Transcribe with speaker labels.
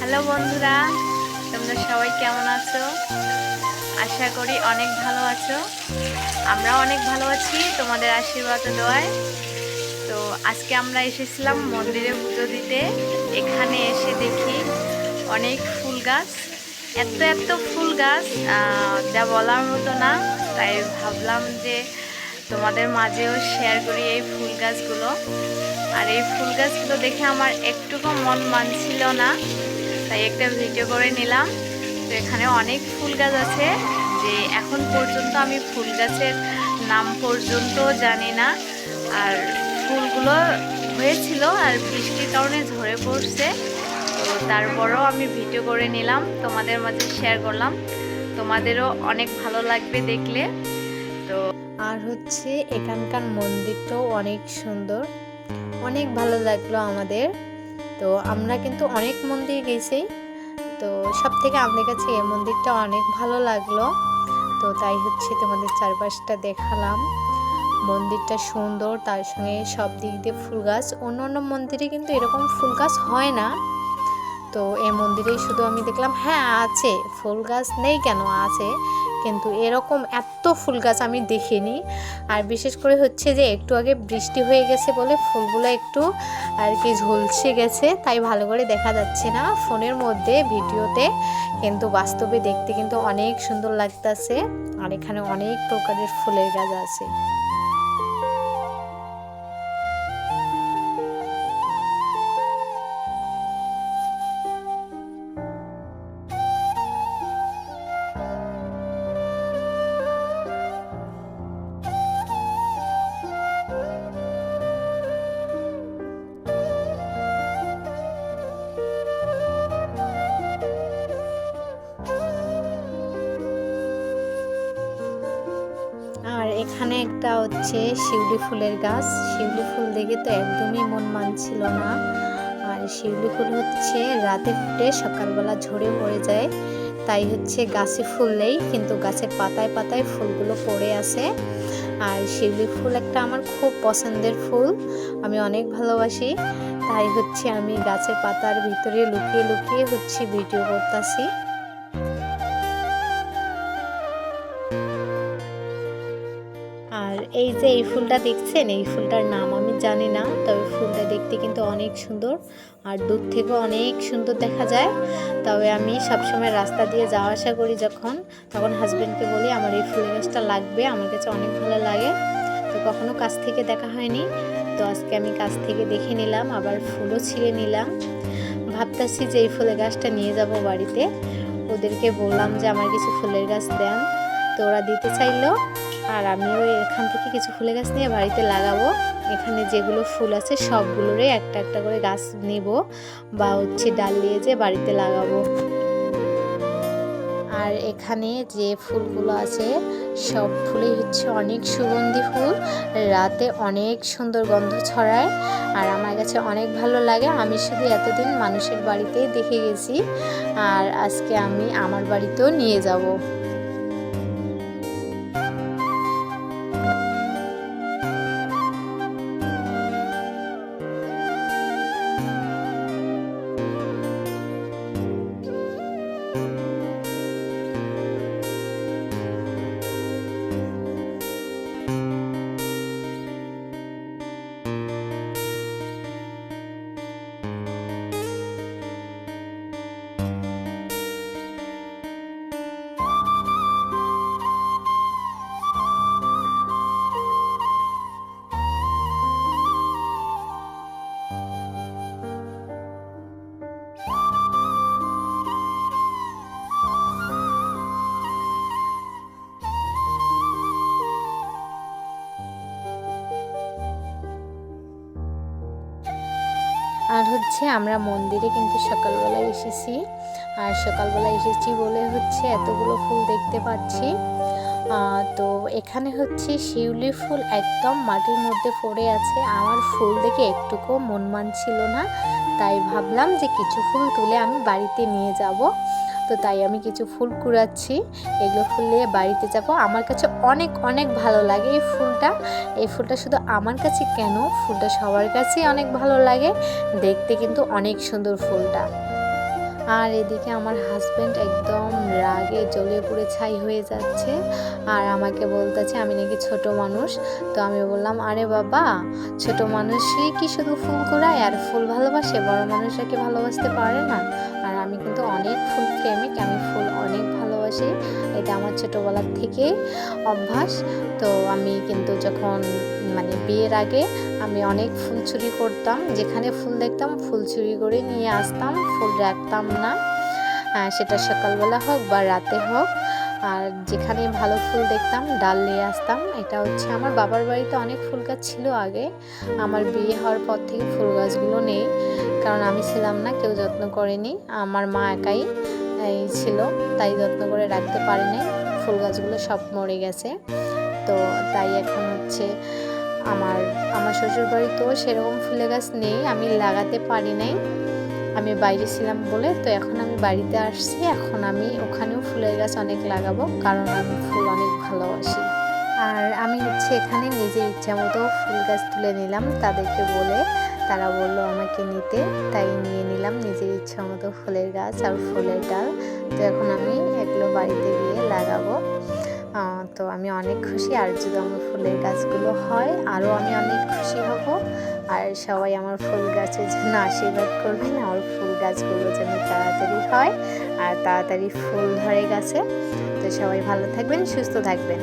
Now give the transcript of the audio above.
Speaker 1: Hello বন্ধুরা, তোমরা সবাই কেমন আছো? আশা করি অনেক ভালো আছো। আমরা অনেক ভালো আছি, তোমাদের আশীর্বাদ দোয়ায়। তো আজকে আমরা এসেছিলাম মন্দিরে পুজো দিতে। এখানে এসে দেখি অনেক ফুল গাছ। এত এত ফুল গাছ যা বলার মতো না, তাই ভাবলাম যে তোমাদের মাঝেও শেয়ার করি এই ফুল গাছগুলো। আর এই ফুল গাছগুলো দেখে আমার একটুকু মন মানছিল না। তাই একটা ভিডিও করে নিলাম। তো এখানে অনেক ফুল গাছ আছে যে এখন পর্যন্ত আমি ফুল গাছের নাম পর্যন্ত জানি না। আর ফুলগুলো হয়েছিল আর বৃষ্টির কারণে ঝরে পড়ছে। তো তারপরেও আমি ভিডিও করে নিলাম, তোমাদের মাঝে শেয়ার করলাম। তোমাদেরও অনেক ভালো লাগবে দেখলে। তো
Speaker 2: আর হচ্ছে এখানকার মন্দিরটাও অনেক সুন্দর। অনেক ভালো লাগল আমাদের। তো আমরা কিন্তু অনেক মন্দির গেছি। তো সব থেকে আমাদের কাছে এই মন্দিরটা অনেক ভালো লাগল। তো তাই হচ্ছে তোমাদের চারপাশটা দেখালাম। মন্দিরটা সুন্দর, তার সঙ্গে সব দিক দিয়ে ফুল গাছ। অন্য অন্য মন্দিরে কিন্তু এরকম ফুল গাছ হয় না। তো এই মন্দিরেই শুধু আমি দেখলাম হ্যাঁ আছে। ফুল গাছ নেই কেন? আছে। কিন্তু এরকম এত ফুল গাছ আমি দেখিনি। আর বিশেষ করে হচ্ছে যে একটু আগে বৃষ্টি হয়ে গেছে বলে ফুলগুলো একটু আর কি ঝলসে গেছে, তাই ভালো করে দেখা যাচ্ছে না। ফোনের মধ্যে, ভিডিওতে কিন্তু বাস্তবে দেখতে কিন্তু অনেক সুন্দর লাগতেছে। আর এখানে অনেক প্রকারের ফুলের গাছ আছে। এখানে একটা হচ্ছে শিউলি ফুলের গাছ। শিউলি ফুল দেখে তো একদমই মন মানছিল না। আর শিউলি ফুল হচ্ছে রাতে ফুটে সকালবেলা ঝরে পড়ে যায়। তাই হচ্ছে গাছে ফুল নেই, কিন্তু গাছের পাতায় পাতায় ফুলগুলো পড়ে আছে। আর শিউলি ফুল একটা আমার খুব পছন্দের ফুল, আমি অনেক ভালোবাসি। তাই হচ্ছে আমি গাছের পাতার ভিতরে লুকিয়ে লুকিয়ে হচ্ছে ভিডিও করতেছি। এই যে এই ফুলটা দেখছেন, এই ফুলটার নাম আমি জানি না, তবে ফুলটা দেখতে কিন্তু অনেক সুন্দর আর দূর থেকে অনেক সুন্দর দেখা যায়। তবে আমি সবসময় রাস্তা দিয়ে যাওয়া আসা করি যখন, তখন হাজব্যান্ডকে বলি, আমার এই ফুলের গাছটা লাগবে, আমার কাছে অনেক ভালো লাগে। তো কখনো কাছ থেকে দেখা হয়নি। তো আজকে আমি কাছ থেকে দেখে নিলাম, আবার ফুলও ছিঁড়ে নিলাম। ভাবতাছি যে এই ফুলের গাছটা নিয়ে যাব বাড়িতে। ওদেরকে বললাম যে, আমার কিছু ফুলের গাছ দেন। তো ওরা দিতে চাইলো। আর আমিও এখান থেকে কিছু ফুলের গাছ নিয়ে বাড়িতে লাগাবো। এখানে যেগুলো ফুল আছে, সবগুলোরই একটা একটা করে গাছ নিব বা হচ্ছে ডাল নিয়ে যে বাড়িতে লাগাবো। আর এখানে যে ফুলগুলো আছে, সব ফুলই হচ্ছে অনেক সুগন্ধি ফুল। রাতে অনেক সুন্দর গন্ধ ছড়ায় আর আমার কাছে অনেক ভালো লাগে। আমি শুধু এতদিন মানুষের বাড়িতেই দেখে গেছি আর আজকে আমি আমার বাড়িতেও নিয়ে যাব। you আর হচ্ছে আমরা মন্দিরে কিন্তু সকালবেলায় এসেছি। আর সকালবেলা এসেছি বলে হচ্ছে এতগুলো ফুল দেখতে পাচ্ছি। তো এখানে হচ্ছে শিউলি ফুল একদম মাটির মধ্যে পড়ে আছে। আমার ফুল দেখে একটুকু মন মানছিল না। তাই ভাবলাম যে কিছু ফুল তুলে আমি বাড়িতে নিয়ে যাব। তো তাই আমি কিছু ফুল কুড়াচ্ছি। এগুলো ফুল নিয়ে বাড়িতে যাব। আমার কাছে অনেক অনেক ভালো লাগে এই ফুলটা। এই ফুলটা শুধু আমার কাছে কেন? ফুলটা সবার কাছেই অনেক ভালো লাগে। দেখতে কিন্তু অনেক সুন্দর ফুলটা। আর এদিকে আমার হাজব্যান্ড একদম রাগে জ্বলে পুড়ে ছাই হয়ে যাচ্ছে। আর আমাকে বলতেছে, আমি নাকি ছোট মানুষ। তো আমি বললাম, আরে বাবা, ছোট মানুষই কি শুধু ফুল কুড়ায়? আর ফুল ভালোবাসে? বড় মানুষরা কি ভালোবাসতে পারে না? আমি কিন্তু অনেক ফুল প্রেমিক, আমি ফুল অনেক ভালোবাসি। এটা আমার ছোটোবেলার থেকে অভ্যাস। তো আমি কিন্তু যখন মানে বিয়ের আগে আমি অনেক ফুল চুরি করতাম। যেখানে ফুল দেখতাম, ফুল চুরি করে নিয়ে আসতাম, ফুল রাখতাম না। সেটা সকালবেলা হোক বা রাতে হোক। আর যেখানে ভালো ফুল দেখতাম, ডাল নিয়ে আসতাম। এটা হচ্ছে আমার বাবার বাড়িতে অনেক ফুল গাছ ছিল আগে। আমার বিয়ে হওয়ার পর থেকে ফুল গাছগুলো নেই, কারণ আমি ছিলাম না, কেউ যত্ন করেনি। আমার মা একাই ছিল, তাই যত্ন করে রাখতে পারেনি। ফুল গাছগুলো সব মরে গেছে। তো তাই এখন হচ্ছে আমার আমার শ্বশুর বাড়িতেও সেরকম ফুলের গাছ নেই, আমি লাগাতে পারি নাই। আমি বাইরে ছিলাম বলে, তো এখন আমি বাড়িতে আসছি। এখন আমি ওখানেও ফুলের গাছ অনেক লাগাবো, কারণ আমি ফুল অনেক ভালোবাসি। আর আমি হচ্ছে এখানে নিজে ইচ্ছা মতো ফুল গাছ তুলে নিলাম, তাদেরকে বলে তারা বলল আমাকে নিতে, তাই নিয়ে নিলাম নিজের ইচ্ছা মতো ফুলের গাছ আর ফুলের ডাল। তো এখন আমি এগুলো বাড়িতে গিয়ে লাগাবো। তো আমি অনেক খুশি, আর যদি আমার ফুলের গাছগুলো হয় আরও আমি অনেক খুশি হব। আর সবাই আমার ফুল গাছের জন্য আশীর্বাদ করবেন আমার ফুল গাছগুলো যেন তাড়াতাড়ি হয়, আর তাড়াতাড়ি ফুল ধরে গাছে। তো সবাই ভালো থাকবেন, সুস্থ থাকবেন।